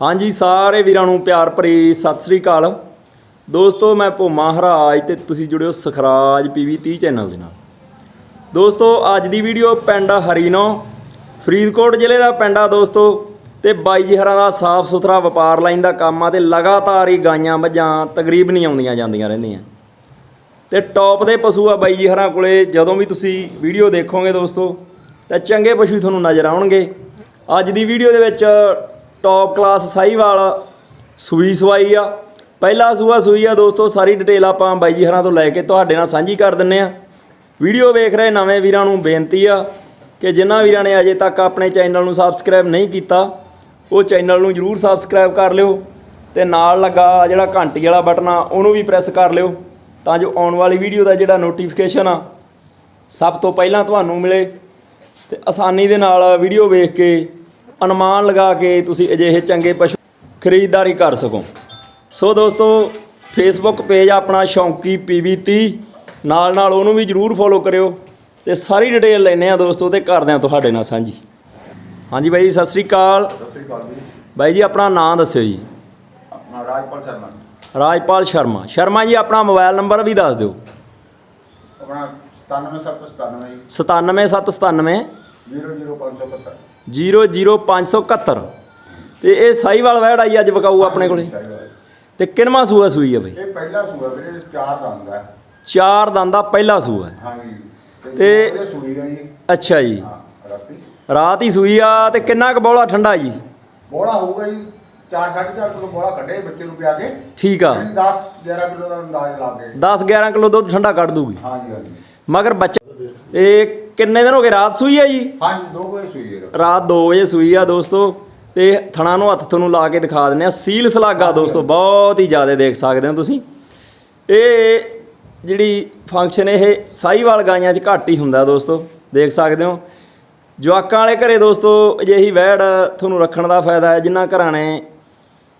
ਹਾਂਜੀ, ਸਾਰੇ ਵੀਰਾਂ ਨੂੰ ਪਿਆਰ ਭਰੀ ਸਤਿ ਸ੍ਰੀ ਅਕਾਲ। ਦੋਸਤੋ, ਮੈਂ ਭੋਮਾ ਹਰਾਜ ਤੇ ਤੁਸੀਂ ਜੁੜਿਓ ਸਖਰਾਜ ਪੀਵੀ 30 ਚੈਨਲ ਦੇ ਨਾਲ। ਦੋਸਤੋ, ਅੱਜ ਦੀ ਵੀਡੀਓ ਪਿੰਡ ਹਰੀਨੋ, ਫਰੀਦਕੋਟ ਜ਼ਿਲ੍ਹੇ ਦਾ ਪਿੰਡ ਆ ਦੋਸਤੋ, ਤੇ ਬਾਈ ਜੀ ਹਰਾਂ ਦਾ ਸਾਫ਼ ਸੁਥਰਾ ਵਪਾਰ ਲਾਈਨ ਦਾ ਕੰਮ ਆ ਤੇ ਲਗਾਤਾਰ ਹੀ ਗਾਈਆਂ ਮੱਝਾਂ ਤਕਰੀਬ ਨਹੀਂ ਆਉਂਦੀਆਂ ਜਾਂਦੀਆਂ ਰਹਿੰਦੀਆਂ। ਤੇ ਟੌਪ ਦੇ ਪਸ਼ੂ ਆ ਬਾਈ ਜੀ ਹਰਾਂ ਕੋਲੇ, ਜਦੋਂ ਵੀ ਤੁਸੀਂ ਵੀਡੀਓ ਦੇਖੋਗੇ ਦੋਸਤੋ, ਤਾਂ ਚੰਗੇ ਪਸ਼ੂ ਤੁਹਾਨੂੰ ਨਜ਼ਰ ਆਉਣਗੇ। ਅੱਜ ਦੀ ਵੀਡੀਓ ਦੇ ਵਿੱਚ ਟੌਪ ਕਲਾਸ ਸਾਈਵਾਲ ਸੂਈ ਸਵਾਈ ਆ। ਪਹਿਲਾ ਸੂਆ ਸੂਈ ਆ ਦੋਸਤੋ, ਸਾਰੀ ਡਿਟੇਲ ਆਪਾਂ ਬਾਈ ਜੀ ਹਰਾਂ ਤੋਂ ਲੈ ਕੇ ਤੁਹਾਡੇ ਨਾਲ ਸਾਂਝੀ ਕਰ ਦਿੰਨੇ ਆ। ਵੀਡੀਓ ਵੇਖ ਰਹੇ ਨਵੇਂ ਵੀਰਾਂ ਨੂੰ ਬੇਨਤੀ ਆ ਕਿ ਜਿਨ੍ਹਾਂ ਵੀਰਾਂ ਨੇ ਅਜੇ ਤੱਕ ਆਪਣੇ ਚੈਨਲ ਨੂੰ ਸਬਸਕ੍ਰਾਈਬ ਨਹੀਂ ਕੀਤਾ, ਉਹ ਚੈਨਲ ਨੂੰ ਜਰੂਰ ਸਬਸਕ੍ਰਾਈਬ ਕਰ ਲਿਓ ਤੇ ਨਾਲ ਲੱਗਾ ਜਿਹੜਾ ਘੰਟੀ ਵਾਲਾ ਬਟਨ ਆ, ਉਹਨੂੰ ਵੀ ਪ੍ਰੈਸ ਕਰ ਲਿਓ ਤਾਂ ਜੋ ਆਉਣ ਵਾਲੀ ਵੀਡੀਓ ਦਾ ਜਿਹੜਾ ਨੋਟੀਫਿਕੇਸ਼ਨ ਆ, ਸਭ ਤੋਂ ਪਹਿਲਾਂ ਤੁਹਾਨੂੰ ਮਿਲੇ ਤੇ ਆਸਾਨੀ ਦੇ ਨਾਲ ਵੀਡੀਓ ਵੇਖ ਕੇ ਅਨੁਮਾਨ ਲਗਾ ਕੇ ਤੁਸੀਂ ਅਜਿਹੇ ਚੰਗੇ ਪਸ਼ੂ ਖਰੀਦਦਾਰੀ ਕਰ ਸਕੋ। ਸੋ ਦੋਸਤੋ ਫੇਸਬੁੱਕ ਪੇਜ ਆਪਣਾ ਸ਼ੌਂਕੀ PV30 ਨਾਲ ਨਾਲ ਉਹਨੂੰ ਵੀ ਜਰੂਰ ਫੋਲੋ ਕਰਿਓ ਤੇ ਸਾਰੀ ਡਿਟੇਲ ਲੈਣੇ ਆ ਦੋਸਤੋ ਤੇ ਕਰਦੇ ਆ ਤੁਹਾਡੇ ਨਾਲ ਸਾਂਝੀ। ਹਾਂਜੀ ਬਾਈ ਜੀ ਸਤਿ ਸ੍ਰੀ ਅਕਾਲ। ਸਤਿ ਸ੍ਰੀ ਅਕਾਲ ਜੀ। ਬਾਈ ਜੀ ਆਪਣਾ ਨਾਮ ਦੱਸਿਓ ਜੀ। ਆਪਣਾ ਰਾਜਪਾਲ ਸ਼ਰਮਾ ਰਾਜਪਾਲ ਸ਼ਰਮਾ। ਸ਼ਰਮਾ ਜੀ ਆਪਣਾ ਮੋਬਾਈਲ ਨੰਬਰ ਵੀ ਦੱਸ ਦਿਓ। ਆਪਣਾ 97797 97797 00571 00571 ਤੇ ਇਹ ਸਾਈਵਾਲ ਵੈੜ ਆਈ ਅੱਜ ਵਿਕਾਊ ਆਪਣੇ ਕੋਲੇ। ਤੇ ਕਿੰਨਵਾਂ ਸੂਆ ਸੂਈ ਆ ਬਈ? ਇਹ ਪਹਿਲਾ ਸੂਆ ਵੀਰੇ ਚਾਰ ਦੰਦ ਹੈ ਚਾਰ ਦੰਦ ਦਾ ਪਹਿਲਾ ਸੂਆ। ਹੈ। ਹਾਂਜੀ। ਤੇ- ਇਹ ਸੂਈ ਆ ਜੀ। ਅੱਛਾ ਜੀ। ਰਾਤ। ਹੀ ਸੂਈ ਆ ਤੇ ਕਿੰਨਾ ਕੁ ਬੋਲਾ ਠੰਡਾ ਜੀ? ਬੋਲਾ ਹੋਊਗਾ ਜੀ 4.5 ਕਿਲੋ ਬੋਲਾ ਕੱਢੇ ਬੱਚੇ ਨੂੰ ਪਿਆ ਕੇ। ਠੀਕ ਆ। 10 11 ਕਿਲੋ ਦਾ ਅੰਦਾਜ਼ ਲਾ ਕੇ। 10 11 ਕਿਲੋ ਦੁੱਧ ਠੰਡਾ ਕੱਢ ਦੂਗੀ। ਹਾਂਜੀ ਹਾਂਜੀ। ਮਗਰ ਬੱਚਾ ਇਹ ਕਿੰਨੇ ਦਿਨ ਹੋ ਗਏ ਰਾਤ ਸੂਈ ਆ ਜੀ? ਹਾਂਜੀ ਦੋ ਵਜੇ ਸੂਈ ਹੈ ਰਾਤ। 2 ਵਜੇ ਸੂਈ ਆ ਦੋਸਤੋ। ਤੇ ਥਣਾ ਨੂੰ ਹੱਥ ਤੁਹਾਨੂੰ ਲਾ ਕੇ ਦਿਖਾ ਦਿੰਦੇ ਆ ਸੀਲ ਸਲਾਗਾ ਦੋਸਤੋ ਬਹੁਤ ਹੀ ਜ਼ਿਆਦਾ ਦੇਖ ਸਕਦੇ ਹੋ ਤੁਸੀਂ। ਇਹ ਜਿਹੜੀ ਫੰਕਸ਼ਨ ਇਹ ਸਾਈਵਾਲ ਗਾਈਆਂ 'ਚ ਘੱਟ ਹੀ ਹੁੰਦਾ ਦੋਸਤੋ। ਦੇਖ ਸਕਦੇ ਹੋ। ਜਵਾਕਾਂ ਵਾਲੇ ਘਰੇ ਦੋਸਤੋ ਅਜਿਹੀ ਵੈੜ ਤੁਹਾਨੂੰ ਰੱਖਣ ਦਾ ਫਾਇਦਾ ਹੈ। ਜਿਨ੍ਹਾਂ ਘਰਾਂ ਨੇ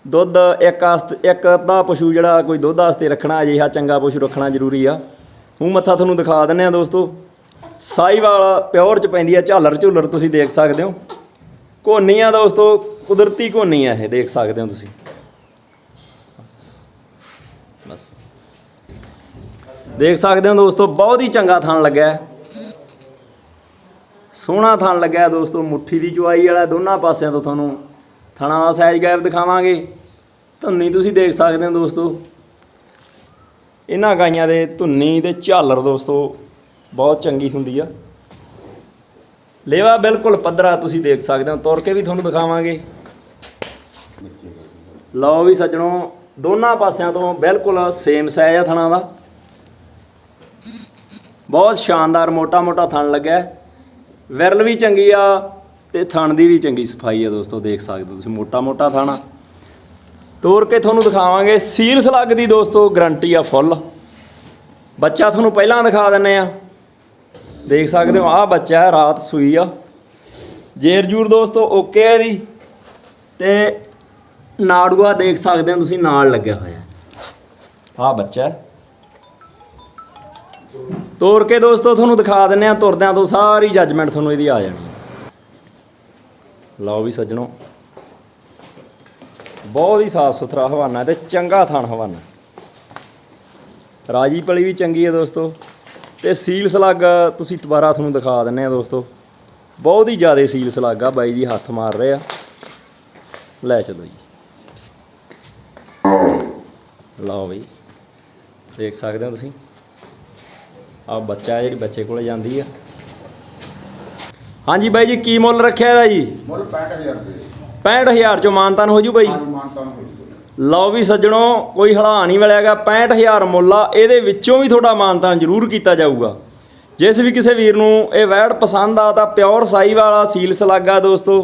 ਦੁੱਧ ਇੱਕ ਆਸਤ ਇੱਕ ਅੱਧਾ ਪਸ਼ੂ ਜਿਹੜਾ ਕੋਈ ਦੁੱਧ ਵਾਸਤੇ ਰੱਖਣਾ ਅਜਿਹਾ ਚੰਗਾ ਪਸ਼ੂ ਰੱਖਣਾ ਜ਼ਰੂਰੀ ਆ। ਮੂੰਹ ਮੱਥਾ ਤੁਹਾਨੂੰ ਦਿਖਾ ਦਿੰਨੇ ਆ ਦੋਸਤੋ। ਸਾਈਵਾਲ ਪਿਓਰ ਚ ਪੈਂਦੀ ਆ, ਝਾਲਰ ਝੁਲਰ ਤੁਸੀਂ ਦੇਖ ਸਕਦੇ ਹੋ। ਕੋਨੀ ਆ ਦੋਸਤੋ ਕੁਦਰਤੀ ਕੋਨੀ ਆ ਇਹ, ਦੇਖ ਸਕਦੇ ਹੋ ਤੁਸੀਂ। ਬਸ। ਦੇਖ ਸਕਦੇ ਹੋ ਦੋਸਤੋ, ਬਹੁਤ ਹੀ ਚੰਗਾ ਥਣ ਲੱਗਾ ਸੋਹਣਾ ਥਣ ਲੱਗਾ ਦੋਸਤੋ, ਮੁੱਠੀ ਦੀ ਚੁਆਈ ਵਾਲਾ ਦੋਨਾਂ ਪਾਸਿਆਂ ਤੋਂ ਤੁਹਾਨੂੰ ਥਣਾ ਦਾ ਸਾਈਜ਼ ਗੈਪ ਦਿਖਾਵਾਂਗੇ। ਧੁੰਨੀ ਤੁਸੀਂ ਦੇਖ ਸਕਦੇ ਹੋ ਦੋਸਤੋ। ਇਹਨਾਂ ਗਾਈਆਂ ਦੇ ਧੁੰਨੀ ਤੇ ਝਾਲਰ ਦੋਸਤੋ ਬਹੁਤ ਚੰਗੀ ਹੁੰਦੀ ਆ। ਲੇਵਾ ਬਿਲਕੁਲ ਪੱਧਰਾ ਤੁਸੀਂ ਦੇਖ ਸਕਦੇ ਹੋ। ਤੁਰ ਕੇ ਵੀ ਤੁਹਾਨੂੰ ਦਿਖਾਵਾਂਗੇ। ਲਓ ਵੀ ਸੱਜਣੋ, ਦੋਨਾਂ ਪਾਸਿਆਂ ਤੋਂ ਬਿਲਕੁਲ ਸੇਮ ਸਾਈਜ਼ ਆ ਥਣਾ ਦਾ। ਬਹੁਤ ਸ਼ਾਨਦਾਰ ਮੋਟਾ ਮੋਟਾ ਥਣ ਲੱਗਾ ਵਿਰਲ ਵੀ ਚੰਗੀ ਆ ਤੇ ਥਣ ਦੀ ਵੀ ਚੰਗੀ ਸਫ਼ਾਈ ਆ ਦੋਸਤੋ, ਦੇਖ ਸਕਦੇ ਹੋ ਤੁਸੀਂ ਮੋਟਾ ਮੋਟਾ ਥਾਣਾ। ਤੋੜ ਕੇ ਤੁਹਾਨੂੰ ਦਿਖਾਵਾਂਗੇ। ਸੀਲ ਸਲੱਗ ਦੀ ਦੋਸਤੋ, ਗਰੰਟੀ ਆ ਫੁੱਲ। ਬੱਚਾ ਤੁਹਾਨੂੰ ਪਹਿਲਾਂ ਦਿਖਾ ਦਿੰਨੇ ਆ। ਦੇਖ ਸਕਦੇ ਹੋ, ਆਹ ਬੱਚਾ ਹੈ, ਰਾਤ ਸੂਈ ਆ। ਜੇਰ ਜੂਰ ਦੋਸਤੋ ਓਕੇ ਹੈ ਇਹਦੀ। ਤੇ ਨਾੜੂਆ ਦੇਖ ਸਕਦੇ ਹੋ ਤੁਸੀਂ, ਨਾਲ ਲੱਗਿਆ ਹੋਇਆ ਆਹ ਬੱਚਾ ਹੈ। ਤੋੜ ਕੇ ਦੋਸਤੋ, ਤੁਹਾਨੂੰ ਦਿਖਾ ਦਿੰਨੇ ਆ ਤੁਰਦਿਆਂ ਤੋਂ ਸਾਰੀ ਜੱਜਮੈਂਟ ਤੁਹਾਨੂੰ ਇਹਦੀ ਆ ਜਾਣੀ ਲਓ ਵੀ ਸੱਜਣੋ। ਬਹੁਤ ਹੀ ਸਾਫ਼ ਸੁਥਰਾ ਹਵਾਨਾ ਤੇ ਚੰਗਾ ਥਣ ਹਵਾਨਾ ਰਾਜੀ ਪਲੀ ਵੀ ਚੰਗੀ ਹੈ ਦੋਸਤੋ। ਤੇ ਸੀਲ ਸਲੱਗ ਤੁਸੀਂ ਦੁਬਾਰਾ ਤੁਹਾਨੂੰ ਦਿਖਾ ਦਿੰਨੇ ਆ ਦੋਸਤੋ। ਬਹੁਤ ਹੀ ਜ਼ਿਆਦਾ ਸੀਲ ਸਲੱਗ ਆ ਬਾਈ ਜੀ ਹੱਥ ਮਾਰ ਰਹੇ ਆ। ਲੈ ਚਲੋ ਜੀ। ਲਓ ਬਈ ਦੇਖ ਸਕਦੇ ਹੋ ਤੁਸੀਂ। ਆ ਬੱਚਾ ਹੈ ਜਿਹੜੀ ਬੱਚੇ ਕੋਲੇ ਜਾਂਦੀ ਆ। ਹਾਂਜੀ ਬਾਈ ਜੀ ਕੀ ਮੁੱਲ ਰੱਖਿਆ ਇਹਦਾ ਜੀ? ਮੁੱਲ 65000 ਰੁਪਏ। 65000 ਚੋਂ ਮਾਨਤਾਨ ਹੋ ਜੂ ਬਾਈ। ਹਾਂਜੀ ਮਾਨਤਾ ਨੂੰ ਹੋ ਲਓ ਵੀ ਸੱਜਣੋ, ਕੋਈ ਹਲਾ ਨਹੀਂ ਮਿਲਿਆਗਾ 65000 ਮੁੱਲ ਆ, ਇਹਦੇ ਵਿੱਚੋਂ ਵੀ ਤੁਹਾਡਾ ਮਾਨਤਾਨ ਜ਼ਰੂਰ ਕੀਤਾ ਜਾਊਗਾ। ਜਿਸ ਵੀ ਕਿਸੇ ਵੀਰ ਨੂੰ ਇਹ ਵੈੜ ਪਸੰਦ ਆ, ਤਾਂ ਪਿਓਰ ਸਾਈ ਵਾਲਾ ਸੀਲ ਸਲਾਗਾ ਦੋਸਤੋ।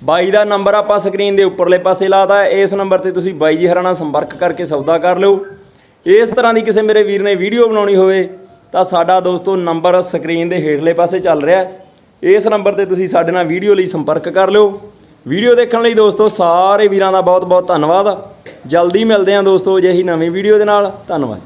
ਬਾਈ ਦਾ ਨੰਬਰ ਆਪਾਂ ਸਕਰੀਨ ਦੇ ਉੱਪਰਲੇ ਪਾਸੇ ਲਾਤਾ ਇਸ ਨੰਬਰ ਤੇ ਤੁਸੀਂ ਬਾਈ ਜੀ ਹਰਾਂ ਨਾਲ ਸੰਪਰਕ ਕਰਕੇ ਸੌਦਾ ਕਰ ਲਿਓ। ਇਸ ਤਰ੍ਹਾਂ ਦੀ ਕਿਸੇ ਮੇਰੇ ਵੀਰ ਨੇ ਵੀਡੀਓ ਬਣਾਉਣੀ ਹੋਵੇ, ਤਾਂ ਸਾਡਾ ਦੋਸਤੋ ਨੰਬਰ ਸਕਰੀਨ ਦੇ ਹੇਠਲੇ ਪਾਸੇ ਚੱਲ ਰਿਹਾ ਇਸ ਨੰਬਰ ਤੇ ਤੁਸੀਂ ਸਾਡੇ ਨਾਲ ਵੀਡੀਓ ਲਈ ਸੰਪਰਕ ਕਰ ਲਿਓ। ਵੀਡੀਓ ਦੇਖਣ ਲਈ ਦੋਸਤੋ, ਸਾਰੇ ਵੀਰਾਂ ਦਾ ਬਹੁਤ ਬਹੁਤ ਧੰਨਵਾਦ। ਜਲਦੀ ਮਿਲਦੇ ਹਾਂ ਦੋਸਤੋ ਅਜਿਹੀ ਨਵੀਂ ਵੀਡੀਓ ਦੇ ਨਾਲ। ਧੰਨਵਾਦ